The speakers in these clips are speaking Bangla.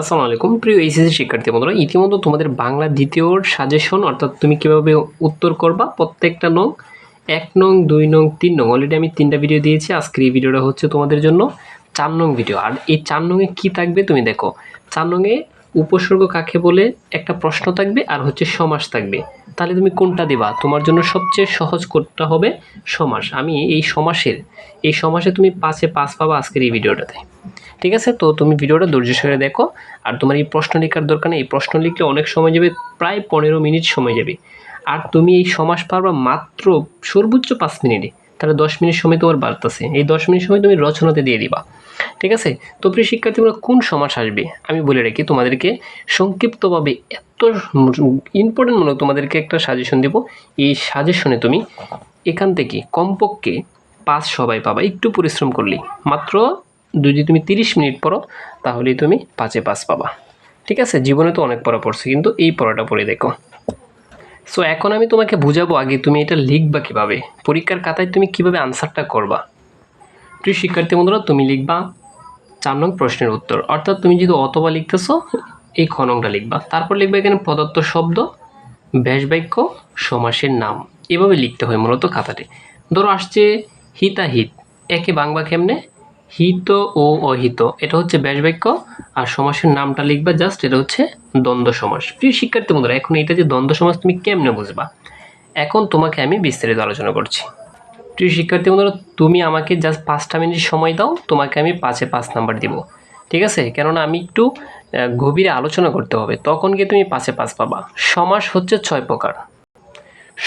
আসসালামু আলাইকুম। প্রিয় এইচএসসি শিক্ষার্থী বন্ধুরা, ইতিমধ্যে তোমাদের বাংলা দ্বিতীয়র সাজেশন অর্থাৎ তুমি কীভাবে উত্তর করবা, প্রত্যেকটা নং, এক নং, দুই নং, তিন নং অলরেডি আমি তিনটা ভিডিও দিয়েছি, আজকের এই ভিডিওটা হচ্ছে তোমাদের জন্য চার নং ভিডিও আর এই চার নংয়ে কী থাকবে তুমি দেখো, চার নংয়ে উপসর্গ কাকে বলে, একটা প্রশ্ন থাকবে আর হচ্ছে সমাস থাকবে। তাহলে তুমি কোনটা দিবা? তোমার জন্য সবচেয়ে সহজ করতে হবে সমাস। আমি এই সমাসের, এই সমাসে তুমি পাঁচে পাঁচ পাবা আজকের এই ভিডিওটাতে ঠিক আছে? তো তুমি ভিডিওটা ধৈর্য সহকারে দেখো। আর তোমার এই প্রশ্ন লেখার দরকার নেই। এই প্রশ্ন লিখলে অনেক সময় যাবে, প্রায় পনেরো মিনিট সময় যাবে। আর তুমি এই সমাস পারবা মাত্র সর্বোচ্চ পাঁচ মিনিটে। তাহলে দশ মিনিট সময় তোমার বাড়তেছে। এই দশ মিনিট সময় তুমি রচনাতে দিয়ে দিবা। ঠিক আছে? তো প্রিয় শিক্ষার্থীরা, কোন সমাস আসবে? আমি বলে রাখি, তোমাদেরকে সংক্ষিপ্তভাবে এত ইম্পর্টেন্ট মনে তোমাদেরকে একটা সাজেশন দিব। এই সাজেশনে তুমি এখান থেকে কমপক্ষে পাঁচ সবাই পাবা। একটু পরিশ্রম করলেই। মাত্র যদি তুমি তিরিশ মিনিট পড়ো, তাহলেই তুমি পাঁচে পাঁচ পাবা। ঠিক আছে? জীবনে তো অনেক পড়া পড়ছে, কিন্তু এই পড়াটা পড়ে দেখো। সো এখন আমি তোমাকে বুঝাবো আগে তুমি এটা লিখবা কীভাবে? পরীক্ষার খাতায় তুমি কীভাবে আনসারটা করবা? প্রিয় শিক্ষার্থী বন্ধুরা, তুমি লিখবা চার নং প্রশ্নের উত্তর। অর্থাৎ তুমি যদি অথবা লিখতেছো, এই খ নংটা লিখবা। তারপর লিখবা এখানে প্রদত্ত শব্দ, ব্যাস বাক্য, সমাসের নাম। এভাবে লিখতে হয় মূলত খাতাতে ধরো, আসছে হিতাহিত। একে বাংলা কেমনে? হিত ও অহিত। এটা হচ্ছে ব্যাস বাক্য আর সমাসের নামটা লিখবা জাস্ট এটা হচ্ছে দ্বন্দ্ব সমাস। প্রিয় শিক্ষার্থী বন্ধুরা, এখন এটা যে দ্বন্দ্ব সমাস তুমি কেমনে বুঝবা? এখন তোমাকে আমি বিস্তারিত আলোচনা করছি। প্রিয় শিক্ষার্থী বন্ধুরা, তুমি আমাকে জাস্ট পাঁচটা মিনিট সময় দাও, তোমাকে আমি পাঁচে পাঁচ নাম্বার দিব। ঠিক আছে? কেননা আমি একটু গভীরে আলোচনা করতে হবে, তখন গিয়ে তুমি পাঁচে পাঁচ পাবা। সমাস হচ্ছে ছয় প্রকার।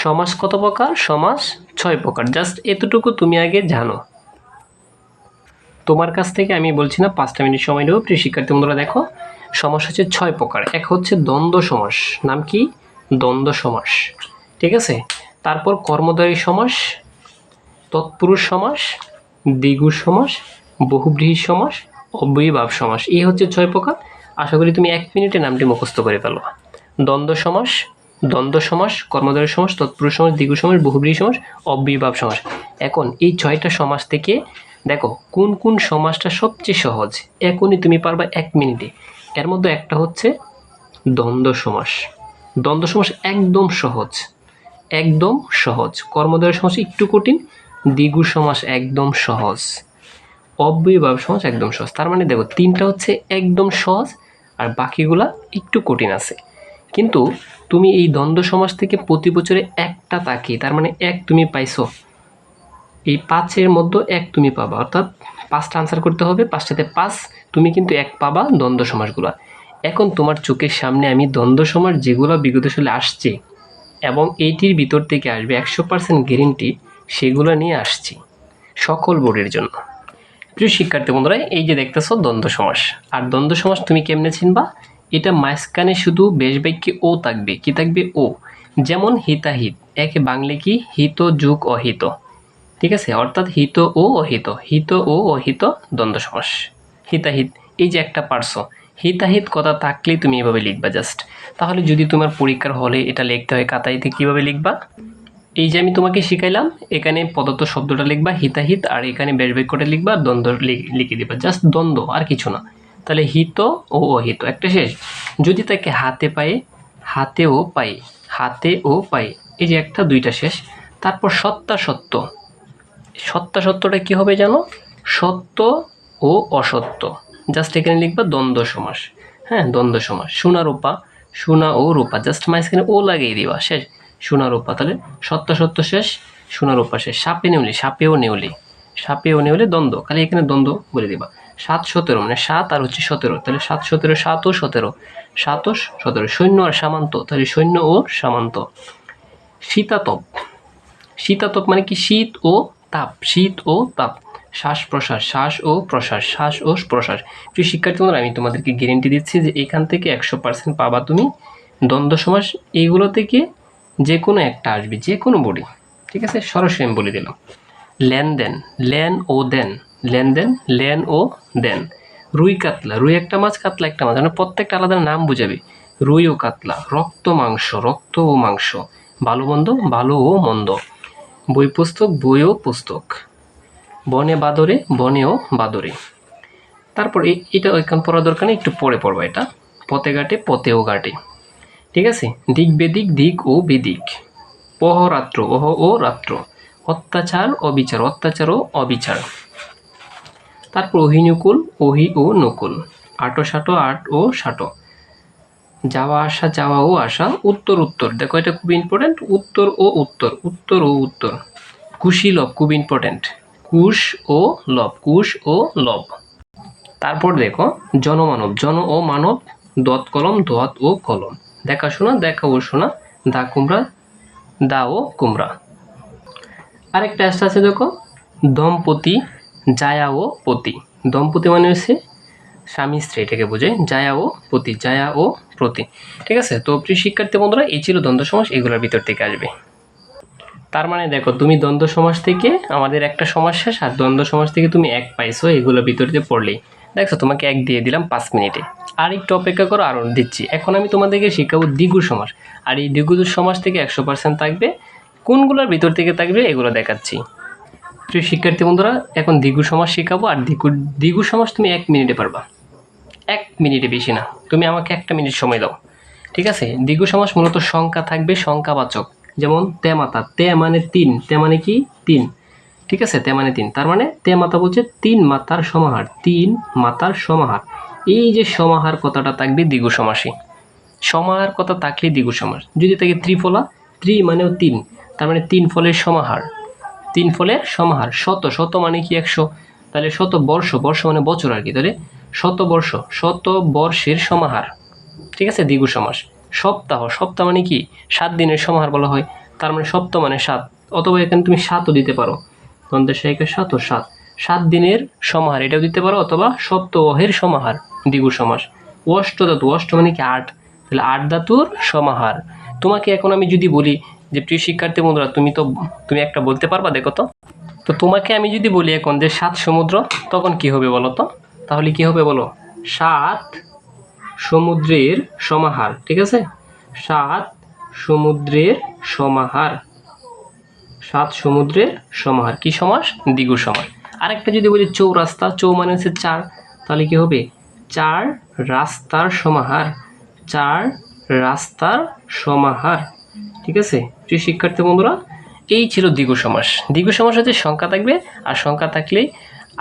সমাস কত প্রকার? সমাস ছয় প্রকার। জাস্ট এতটুকু তুমি আগে জানো। তোমার কাছ থেকে আমি বলছি না, পাঁচটা মিনিট সময় নেব। প্রিয় শিক্ষার্থী বন্ধুরা, দেখো সমাস হচ্ছে ছয় প্রকার। এক হচ্ছে দ্বন্দ্ব সমাস। নাম কি? দ্বন্দ্ব সমাস। ঠিক আছে? তারপর কর্মদ্বয় সমাস, তৎপুরুষ সমাস দ্বিগু সমাস, বহুব্রীহি সমাস, অব্যয়ীভাব সমাস। এই হচ্ছে ছয় প্রকার। আশা করি তুমি এক মিনিটে নামটি মুখস্থ করে ফেলো। দ্বন্দ্ব সমাস দ্বন্দ্ব সমাস, কর্মদ্বয় সমাস, তৎপুরুষ সমাস দ্বিগু সমাস, বহুব্রীহি সমাস, অব্যয়ীভাব সমাস। এখন এই ছয়টা সমাস থেকে দেখো, কোন কোন সমাজটা সবচেয়ে সহজ? এখনই তুমি পারবা এক মিনিটে। এর মধ্যে একটা হচ্ছে দ্বন্দ্ব সমাস। দ্বন্দ্ব সমাস একদম সহজ। একদম সহজ। কর্মদ্বয় সমাস একটু কঠিন, দ্বিগু সমাস একদম সহজ। অব্যয়ভাব সমাস একদম সহজ। তার মানে দেখো, তিনটা হচ্ছে একদম সহজ আর বাকিগুলা একটু কঠিন আছে। কিন্তু তুমি এই দ্বন্দ্ব সমাস থেকে প্রতি বছরে একটা তাকি তার মানে এক তুমি পাইছো এই পাঁচের মধ্যে এক তুমি পাবা। অর্থাৎ পাঁচটা আনসার করতে হবে, পাঁচটাতে পাঁচ, তুমি কিন্তু এক পাবা দ্বন্দ্ব সমাসগুলো এখন তোমার চোখের সামনে আমি দ্বন্দ্ব সমাস যেগুলো বিগত সালে আসছে এবং এইটির ভিতর থেকে আসবে একশো পার্সেন্ট গ্যারেন্টি সেগুলো নিয়ে আসছি সকল বোর্ডের জন্য। প্রিয় শিক্ষার্থী বন্ধুরা, এই যে দেখতেছো দ্বন্দ্ব সমাস আর দ্বন্দ্ব সমাস তুমি কেমনে চিনবা? এটা মাঝখানে শুধু বেশ বাক্যে ও থাকবে, কি থাকবে ও? যেমন হিতাহিত, একে বাংলে কি, হিত যুগ অহিত। ঠিক আছে? অর্থাৎ হিত ও অহিত। হিত ও অহিত দ্বন্দ্ব সমাস। হিতাহিত, এই যে একটা পার্শ্ব। হিতাহিত কথা থাকলেই তুমি এভাবে লিখবা জাস্ট তাহলে যদি তোমার পরীক্ষার হলে এটা লিখতে হয় কাতাইতে কীভাবে লিখবা? এই যে আমি তোমাকে শিখাইলাম, এখানে পদার্থ শব্দটা লিখবা, হিতাহিত, আর এখানে বেশ বাক্যটা লিখবা, দ্বন্দ্ব লিখে দিবা। জাস্ট দ্বন্দ্ব, আর কিছু না। তাহলে হিত ও অহিত, একটা শেষ। যদি তাকে হাতে পায়ে, হাতেও পাই হাতে ও পাই এই যে একটা, দুইটা শেষ। তারপর সত্তা সত্য সত্তা সত্যটা কি হবে জানো? সত্য ও অসত্য। জাস্ট এখানে লিখবা দ্বন্দ্ব সমাস। হ্যাঁ দ্বন্দ্ব সমাস। সোনা রূপা, সোনা ও রূপা। জাস্ট মাঝখানে ও লাগিয়ে দিবা, শেষ। সোনা রূপা, তাহলে সত্য সত্য শেষ, সোনা রূপা শেষ। সাপে নেউলি, সাপেও নেউলি। সাপেও নেউলি দ্বন্দ্ব। খালি এখানে দ্বন্দ্ব বলে দিবা। সাত সতেরো মানে সাত আর হচ্ছে সতেরো। তাহলে সাত সতেরো, সাত ও সতেরো। সাত ও সতেরো। সৈন্য আর সামান্ত। তাহলে সৈন্য ও সামান্ত। শীতাতপ। শীতাতপ মানে কি? শীত ও তাপ শীত ও তাপ শ্বাস প্রশ্বাস শ্বাস ও প্রশ্বাস শ্বাস ও প্রশ্বাস। প্রিয় শিক্ষার্থী বন্ধুরা, আমি তোমাদেরকে গ্যারেন্টি দিচ্ছি যে এখান থেকে একশো পার্সেন্ট পাবা তুমি দ্বন্দ্ব সমাস। এইগুলো থেকে যে কোনো একটা আসবে যে কোনো বডি ঠিক আছে? সরাসরি আমি বলে দিলাম। লেনদেন লেন ও দেন লেনদেন লেন ও দেন। রুই কাতলা রুই একটা মাছ কাতলা একটা মাছ মানে প্রত্যেকটা আলাদা নাম বুঝাবে। রুই ও কাতলা রক্ত মাংস রক্ত ও মাংস ভালো মন্দ ভালো ও মন্দ। বই পুস্তক বই ও পুস্তক। বনে বাদরে, বনেও বাদরে। তারপর এটা ওইখান পড়া দরকার নেই, একটু পরে পড়ব এটা। পথে ঘাটে, পথেও ঘাটে। ঠিক আছে? দিক বেদিক, দিক ও বেদিক। অহরাত্র অহ ও রাত্র। অত্যাচার, অবিচার, অত্যাচার ও অবিচার। তারপর অহিনুকুল, অহি ও নকুল। আটো সাটো, আট ও সাটো। যাওয়া আসা, যাওয়া ও আসা, উত্তর উত্তর। দেখো, এটা খুব ইম্পর্টেন্ট উত্তর ও উত্তর উত্তর ও উত্তর। কুশি লব, খুব ইম্পর্টেন্ট কুশ ও লব, কুশ ও লব। তারপর দেখো, জনমানব, জন ও মানব, দত কলম দোয়াত ও কলম। দেখাশোনা দেখা ও শোনা, দা কুমড়া, দা ও কুমড়া। আরেকটা আসতে আছে দেখো, দম্পতি, জায়া ও পতি। দম্পতি মানে হচ্ছে স্বামী স্ত্রী, এটাকে বোঝায়। জায়া ও পতি, জায়া ও প্রতি। ঠিক আছে? তো প্রিয় শিক্ষার্থী বন্ধুরা, এই ছিল দ্বন্দ্ব সমাস, এগুলোর ভিতর থেকে আসবে। তার মানে দেখো, তুমি দ্বন্দ্ব সমাস থেকে আমাদের একটা সমাস শেষ, আর দ্বন্দ্ব সমাস থেকে তুমি এক পাইছো এগুলোর ভিতরে পড়লেই। দেখছ, তোমাকে এক দিয়ে দিলাম পাঁচ মিনিটে। আর একটু অপেক্ষা করো আরও দিচ্ছি। এখন আমি তোমাদেরকে শেখাবো দ্বিগু সমাস। আর এই দ্বিগু সমাস থেকে একশো পার্সেন্ট থাকবে। কোনগুলোর ভিতর থেকে থাকবে এগুলো দেখাচ্ছি। প্রিয় শিক্ষার্থী বন্ধুরা, এখন দ্বিগু সমাস শেখাবো, আর দ্বিগু দ্বিগু সমাস তুমি এক মিনিটে পারবা। এক মিনিটে বেশি না। তুমি আমাকে একটা মিনিট সময় দাও। ঠিক আছে? দ্বিগু সমাস মূলত সংখ্যা থাকবে সংখ্যাবাচক। যেমন তে মাতা, তে মানে তিন। তে মানে কি? তিন। ঠিক আছে? তে মানে তিন। তার মানে তে মাতা বলছে তিন মাতার সমাহার। তিন মাতার সমাহার। এই যে সমাহার কথাটা থাকবে দ্বিগু সমাসে। সমাহার কথা থাকলে দ্বিগু সমাস। যদি থাকে ত্রিফলা, ত্রি মানেও তিন। তার মানে তিন ফলের সমাহার। তিন ফলের সমাহার। শত। শত মানে কি একশো? তাহলে শত বর্ষ। বর্ষ মানে বছর আর কি। তাহলে শত বর্ষ শত বর্ষের সমাহার। ঠিক আছে? দ্বিগু সমাস। সপ্তাহ সপ্তাহ মানে কি? সাত দিনের সমাহার বলা হয়। তার মানে সপ্তাহ মানে সাত। অথবা এখানে তুমি সাতও দিতে পারো। সাহিকে সাত ও সাত। সাত দিনের সমাহার, এটাও দিতে পারো অথবা সপ্তাহের সমাহার, দ্বিগু সমাস। অষ্ট ধাতু, অষ্ট মানে কি? আট। তাহলে আট ধাতুর সমাহার। তোমাকে এখন আমি যদি বলি যে, প্রিয় শিক্ষার্থী বন্ধুরা, তুমি তো, তুমি একটা বলতে পারবা, দেখো তো। তো তোমাকে আমি যদি বলি এখন যে, সাত সমুদ্র, তখন কি হবে বলো তো? তাহলে কি হবে বলো? সাত সমুদ্রের সমাহার, ঠিক আছে? সাত সমুদ্রের সমাহার। সাত সমুদ্রের সমাহার। কি সমাস? দ্বিগু সমাস। আরেকটা যদি বলি চৌ রাস্তা চৌ মানে হচ্ছে চার, তাহলে কি হবে? চার রাস্তার সমাহার। চার রাস্তার সমাহার, ঠিক আছে? শিক্ষার্থী বন্ধুরা, এই ছিল দ্বিগু সমাস। দ্বিগু সমাস হচ্ছে সংখ্যা থাকবে, আর সংখ্যা থাকলে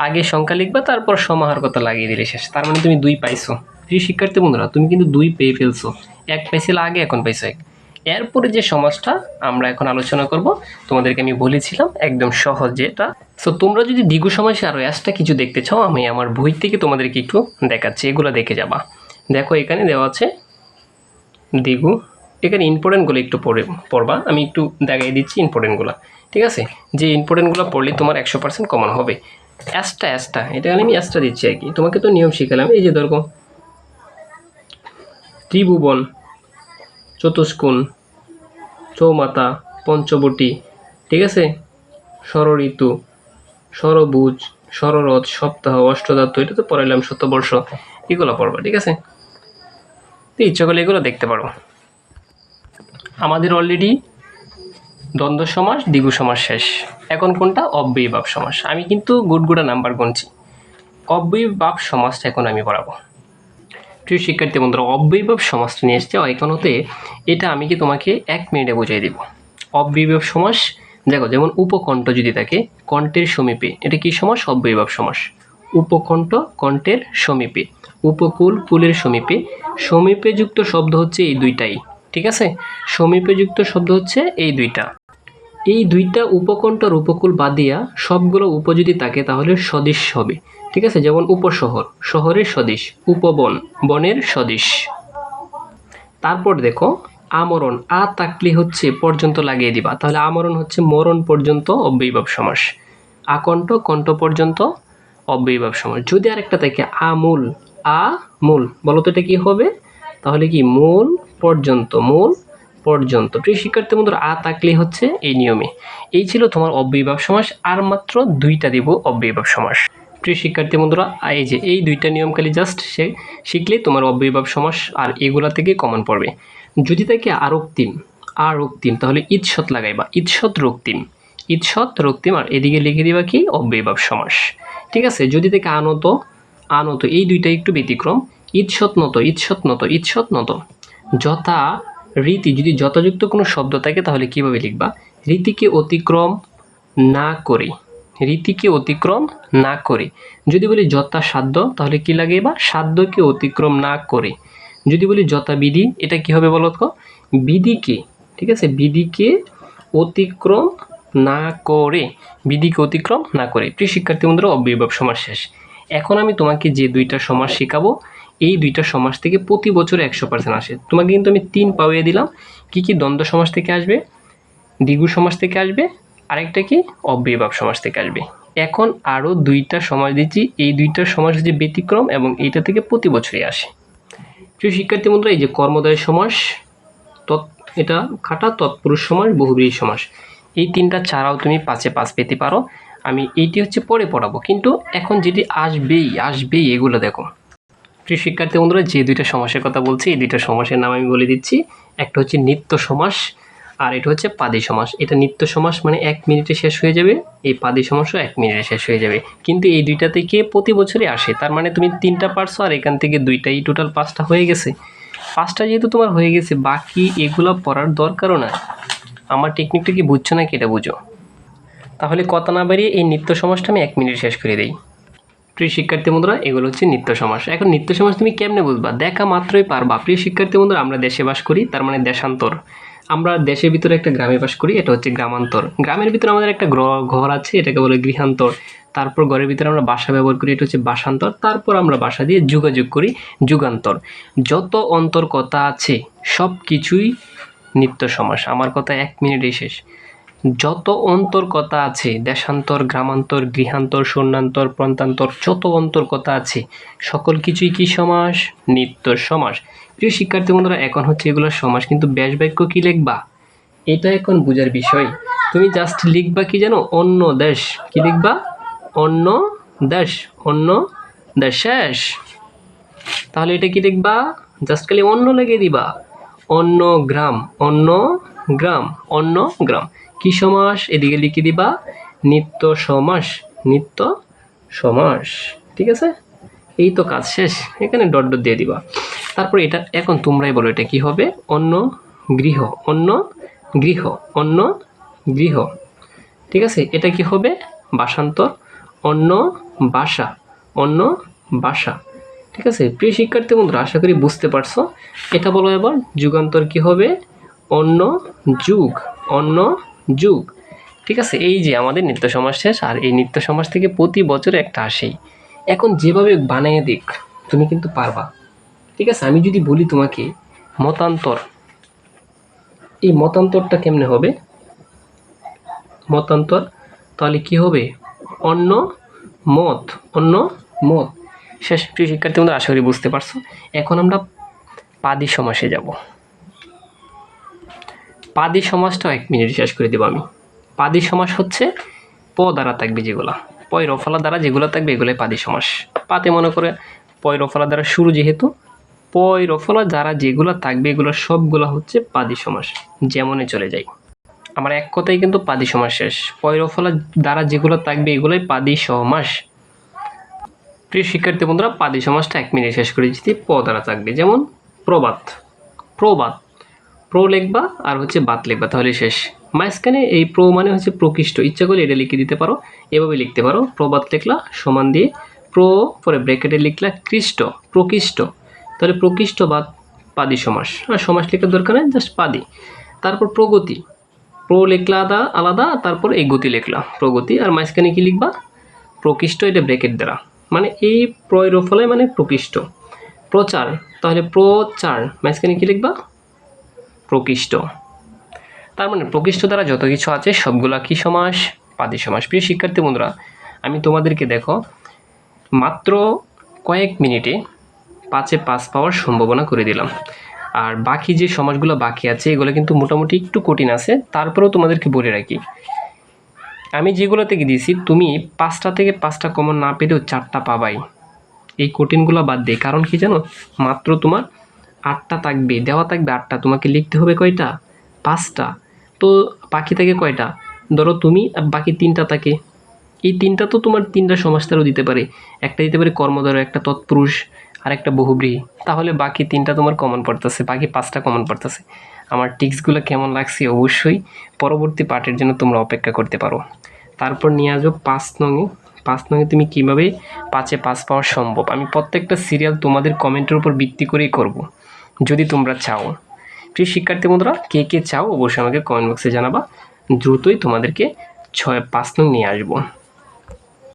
আগে সংখ্যা লিখবা, তারপর সমাহার কথা লাগিয়ে দিলে শেষ। তার মানে তুমি দুই পাইছো। প্রিয় শিক্ষার্থী বন্ধুরা, তুমি কিন্তু দুই পেয়ে ফেলছো। এক পাইছিলে আগে, এখন পাইছো এক। এরপরে যে সমাজটা আমরা এখন আলোচনা করব, তোমাদেরকে আমি বলেছিলাম একদম সহজ যেটা। সো তোমরা যদি দ্বিগু সমাসে আরও এক্সট্রা কিছু দেখতে চাও, আমি আমার বই থেকে তোমাদেরকে একটু দেখাচ্ছি, এগুলো দেখে যাবা। দেখো, এখানে দেওয়া আছে দ্বিগু এখানে ইম্পর্টেন্টগুলো একটু পড়ে, পড়বা। আমি একটু দেখাই দিচ্ছি ইম্পর্টেন্টগুলো ঠিক আছে? যে ইম্পর্টেন্টগুলো পড়লে তোমার একশো পার্সেন্ট কমন হবে। অ্যাস্টা অ্যাস্টা এটা আমি অ্যাস্টা দিচ্ছি আর কি। তোমাকে তো নিয়ম শিখালাম। এই যে ধরো ত্রিভুবন, চতুষ্কোণ চৌমাতা পঞ্চবটি, ঠিক আছে? ষড়ঋতু ষড়ভুজ ষড়রথ সপ্তাহ অষ্টধাতু এটা তো পড়াইলাম শতবর্ষ। এগুলো পড়বা, ঠিক আছে? তো ইচ্ছা করলে এগুলো দেখতে পারো। আমাদের অলরেডি দ্বন্দ্ব সমাস, দ্বিগু সমাস শেষ। এখন কোনটা? অব্যয়ীভাব সমাস। আমি কিন্তু গুডগুড়া নাম্বার গুনছি। বাপ সমাসটা এখন আমি পড়াবো প্রিয় শিক্ষার্থী বন্ধুরা অব্যয়ীভাব সমাসটা নিয়ে এসছে এখনোতে এটা আমি কি তোমাকে এক মিনিটে বুঝিয়ে দিব। অব্যয়ীভাব সমাস, দেখো, যেমন উপকণ্ঠ যদি থাকে, কণ্ঠের সমীপে। এটা কি সমাস? অব্যয়ীভাব সমাস। উপকণ্ঠ কণ্ঠের সমীপে। উপকূল কুলের সমীপে। সমীপে যুক্ত শব্দ হচ্ছে এই দুইটাই। ঠিক আছে? সমীপযুক্ত শব্দ হচ্ছে এই দুইটা। এই দুইটা উপকণ্ঠ আর উপকূল বাদ দিয়া সবগুলো উপ যদি থাকে তাহলে সদিশ হবে। ঠিক আছে? যেমন উপশহর, শহরের সদিশ, উপবন, বনের সদিশ। তারপর দেখো, আমরণ, আ তাকলি হচ্ছে পর্যন্ত লাগিয়ে দিবা। তাহলে আমরণ হচ্ছে মরণ পর্যন্ত, অব্যয়ীভাব সমাস। আকণ্ঠ, কণ্ঠ পর্যন্ত, অব্যয়ীভাব সমাস। যদি আরেকটা থাকে, আমূল, আ, মূল। বলো তো এটা কি হবে? তাহলে কি? মূল পর্যন্ত, মূল পর্যন্ত। প্রিয় শিক্ষার্থী বন্ধুরা, আ তাকলে হচ্ছে এই নিয়মে। এই ছিল তোমার অব্যয়ীভাব সমাস, আর মাত্র দুইটা দিব অব্যয়ীভাব সমাস। প্রিয় শিক্ষার্থী বন্ধুরা এই যে এই দুইটা নিয়ম খালি জাস্ট সে শিখলে তোমার অব্যয়ীভাব সমাস আর এগুলা থেকে কমন পড়বে। যদি থাকে আরক্তিম আর রক্তিম, তাহলে ঈদসৎ লাগাইবা। ঈদসৎ রক্তিম ঈদসৎ রক্তিম, আর এদিকে লিখে দিবা কি? অব্যয়ীভাব সমাস। ঠিক আছে? যদি থেকে আনত আনত, এই দুইটা একটু ব্যতিক্রম। ঈৎসত নত ঈৎসত নত ঈৎসত নত। যথা রীতি, যদি যথাযুক্ত কোনো শব্দ থাকে, তাহলে কীভাবে লিখবা? রীতিকে অতিক্রম না করে। রীতিকে অতিক্রম না করে। যদি বলি যথা সাধ্য, তাহলে কি লাগে বা সাধ্যকে অতিক্রম না করে। যদি বলি যথা বিধি, এটা কি হবে বলো তো? বিধিকে, ঠিক আছে? বিধিকে অতিক্রম না করে। বিধিকে অতিক্রম না করে। প্রিয় শিক্ষার্থী বন্ধুরা, অব্যয়ভাব সমাস শেষ। এখন আমি তোমাকে যে দুইটা সমাস শেখাবো এই দুইটা সমাস থেকে প্রতি বছর একশো পার্সেন্ট আসে। তোমাকে কিন্তু আমি তিন পাওয়িয়ে দিলাম। কি কি দ্বন্দ্ব সমাস থেকে আসবে? দ্বিগু সমাস থেকে আসবে। আরেকটা কি? অব্যয়ভাব সমাস থেকে আসবে। এখন আরও দুইটা সমাজ দিচ্ছি। এই দুইটা সমাজ হচ্ছে ব্যতিক্রম এবং এইটা থেকে প্রতি বছরই আসে। প্রিয় শিক্ষার্থী বন্ধুরা, এই যে কর্মদয় সমাস, তৎ, এটা খাটা, তৎপুরুষ সমাস, বহুব্রীহি সমাস। এই তিনটা ছাড়াও তুমি পাঁচে পাঁচ পেতে পারো। আমি এইটি হচ্ছে পরে পড়াবো। কিন্তু এখন যেটি আসবেই আসবেই, এগুলো দেখো। প্রিয় শিক্ষার্থী বন্ধুরা, যে দুইটা সমাসের কথা বলছি, এই দুইটা সমাসের নাম আমি বলে দিচ্ছি। একটা হচ্ছে নিত্য সমাস আর এটা হচ্ছে পাদি সমাস। এটা নিত্য সমাস মানে এক মিনিটে শেষ হয়ে যাবে, এই পাদি সমাসও এক মিনিটে শেষ হয়ে যাবে। কিন্তু এই দুইটা থেকে প্রতি বছরই আসে, তার মানে তুমি তিনটা পারছ আর এখান থেকে দুইটাই টোটাল পাঁচটা হয়ে গেছে। পাঁচটা যেহেতু তোমার হয়ে গেছে, বাকি এগুলো পড়ার দরকারও না আমার টেকনিকটা কি বুঝছ না কি এটা বুঝো? তাহলে কথা না বাড়িয়ে এই নিত্য সমাসটা আমি এক মিনিট শেষ করে দিই। প্রিয় শিক্ষার্থী বন্ধুরা, এগুলো হচ্ছে নিত্য সমাস। এখন নিত্য সমাস তুমি কেমনে বুঝবা? দেখা মাত্রই পারবা। প্রিয় শিক্ষার্থী বন্ধুরা, আমরা দেশে বাস করি, তার মানে দেশান্তর। আমরা দেশের ভিতরে একটা গ্রামে বাস করি, এটা হচ্ছে গ্রামান্তর। গ্রামের ভিতরে আমাদের একটা ঘর আছে, এটাকে বলে গৃহান্তর। তারপর ঘরের ভিতরে আমরা বাসা ব্যবহার করি, এটা হচ্ছে বাসান্তর। তারপর আমরা বাসা দিয়ে যোগাযোগ করি, যুগান্তর। যত অন্তর কথা আছে সব কিছুই নিত্য সমাস। আমার কথা এক মিনিটেই শেষ। যত অন্তর কথা আছে, দেশান্তর, গ্রামান্তর, গৃহান্তর শূন্যান্তর প্রন্তান্তর, যত অন্তর কথা আছে, সকল কিছুই কি সমাস? নিত্য সমাস। প্রিয় শিক্ষার্থী বন্ধুরা, এখন হচ্ছে এগুলোর সমাস, কিন্তু ব্যাস বাক্য কি লিখবা? এটা এখন বোঝার বিষয়। তুমি জাস্ট লিখবা কি জানো? অন্য দেশ। কি লিখবা? অন্য দেশ। অন্য দেশেষ তাহলে এটা কি লিখবা? জাস্ট খালি অন্য লেগে দিবা। অন্য গ্রাম। অন্য গ্রাম। অন্য গ্রাম। কি সমাস এদিকে লিখে দিবা নিত্য সমাস নিত্য সমাস ঠিক আছে? এই তো কাজ শেষ। এখানে ডট ডট দিয়ে দিবা। তারপর এটা, এখন তোমরাই বলো এটা কি হবে? অন্য গৃহ অন্য গৃহ অন্য গৃহ। ঠিক আছে? এটা কি হবে? বাসান্তর। অন্য বাসা অন্য বাসা। ঠিক আছে? প্রিয় শিক্ষার্থী বন্ধুরা, আশা করি বুঝতে পারছ। এটা বলো এবার, যুগান্তর কি হবে? অন্য যুগ, অন্য যুগ। ঠিক আছে, এই যে আমাদের নিত্য সমাজ শেষ, আর এই নিত্য সমাজ থেকে প্রতি বছর একটা আসেই। এখন যেভাবে বানিয়ে দেখ তুমি কিন্তু পারবা। ঠিক আছে, আমি যদি বলি তোমাকে, মতান্তর। এই মতান্তরটা কেমনে হবে? মতান্তর, তাহলে কি হবে? অন্য মত অন্য মত। শেষ প্রিয় শিক্ষার্থী বন্ধুরা আশা করি বুঝতে পারছ। এখন আমরা পাদি সমাসে যাব। পাদি সমাসটাও এক মিনিট শেষ করে দেবো আমি। পাদি সমাস হচ্ছে প দ্বারা থাকবে যেগুলা। পয় রফলা দ্বারা যেগুলো থাকবে এগুলোই পাদি সমাস। পাতে মনে করে পয় রফলা দ্বারা শুরু যেহেতু পয় রফলা দ্বারা যেগুলো থাকবে এগুলো সবগুলো হচ্ছে পাদি সমাস, যেমনই চলে যায় আমার এক কথাই কিন্তু পাদি সমাস শেষ। পয় দ্বারা যেগুলো থাকবে এগুলোই পাদি সমাস। প্রিয় শিক্ষার্থী বন্ধুরা, পাদি সমাজটা এক মিনিট শেষ করে দিচ্ছি। প দ্বারা থাকবে, যেমন প্রবাদ। প্রবাদ। প্রো লিখবা আর হচ্ছে বাত লিখবা, তাহলে শেষ। মাঝখানে এই প্রো মানে হচ্ছে প্রকৃষ্ট। ইচ্ছা করলে এটা লিখে দিতে পারো, এভাবে লিখতে পারো। প্রবাদ লিখলা, সমান দিয়ে প্রো পরে ব্র্যাকেটে লিখলা, কৃষ্ট, প্রকৃষ্ট। তাহলে প্রকৃষ্ট বাদ পাদি সমাস। আর সমাস লেখার দরকার নেই জাস্ট পাদি। তারপর প্রগতি। প্রো লেখলা আলাদা আলাদা, তারপর এই গতি লেখলা, প্রগতি। আর মাঝখানে কি লিখবা? প্রকৃষ্ট, এটা ব্র্যাকেট দ্বারা। মানে এই প্রয়ের ফলে মানে প্রকৃষ্ট। প্রচার, তাহলে প্রচার। মাঝখানে কি লিখবা? প্রকৃষ্ট। তার মানে প্রকৃষ্ট দ্বারা যত কিছু আছে, সবগুলা কি সমাস? পাদি সমাস। প্রিয় শিক্ষার্থী বন্ধুরা, আমি তোমাদেরকে দেখো, মাত্র কয়েক মিনিটে পাঁচে পাঁচ পাওয়ার সম্ভাবনা করে দিলাম। আর বাকি যে সমাজগুলো বাকি আছে, এগুলো কিন্তু মোটামুটি একটু কঠিন আছে, তারপরেও তোমাদেরকে বলে রাখি। আমি যেগুলো থেকে দিয়েছি, তুমি পাঁচটা থেকে পাঁচটা কমন না পেলেও চারটা পাবাই। এই কঠিনগুলো বাদ দিয়ে কারণ কি জানো? মাত্র তোমার আটটা থাকবে, দেওয়া থাকবে আটটা, তোমাকে লিখতে হবে কয়টা? পাঁচটা। তো পাখি থাকে কয়টা? ধরো তুমি আর বাকি তিনটা থাকে। এই তিনটা তো তোমার তিনটা সমাস তারও দিতে পারে। একটা দিতে পারে কর্মধারয় একটা তৎপুরুষ, আর একটা বহুব্রীহি তাহলে বাকি তিনটা তোমার কমন পড়তেছে, বাকি পাঁচটা কমন পড়তেছে। আমার টিক্সগুলো কেমন লাগছে অবশ্যই পরবর্তী পার্টের জন্য তোমরা অপেক্ষা করতে পারো। তারপর নিয়ে আসব পাঁচ নঙে পাঁচ নয় তুমি কীভাবে পাঁচে পাঁচ পাওয়া সম্ভব? আমি প্রত্যেকটা সিরিয়াল তোমাদের কমেন্টের উপর ভিত্তি করেই করব। যদি তোমরা চাও। প্রিয় শিক্ষার্থী বন্ধুরা, কে কে চাও অবশ্যই আমাকে কমেন্ট বক্সে জানাবা। দ্রুতই তোমাদেরকে ছয়, পাঁচ নং নিয়ে আসব।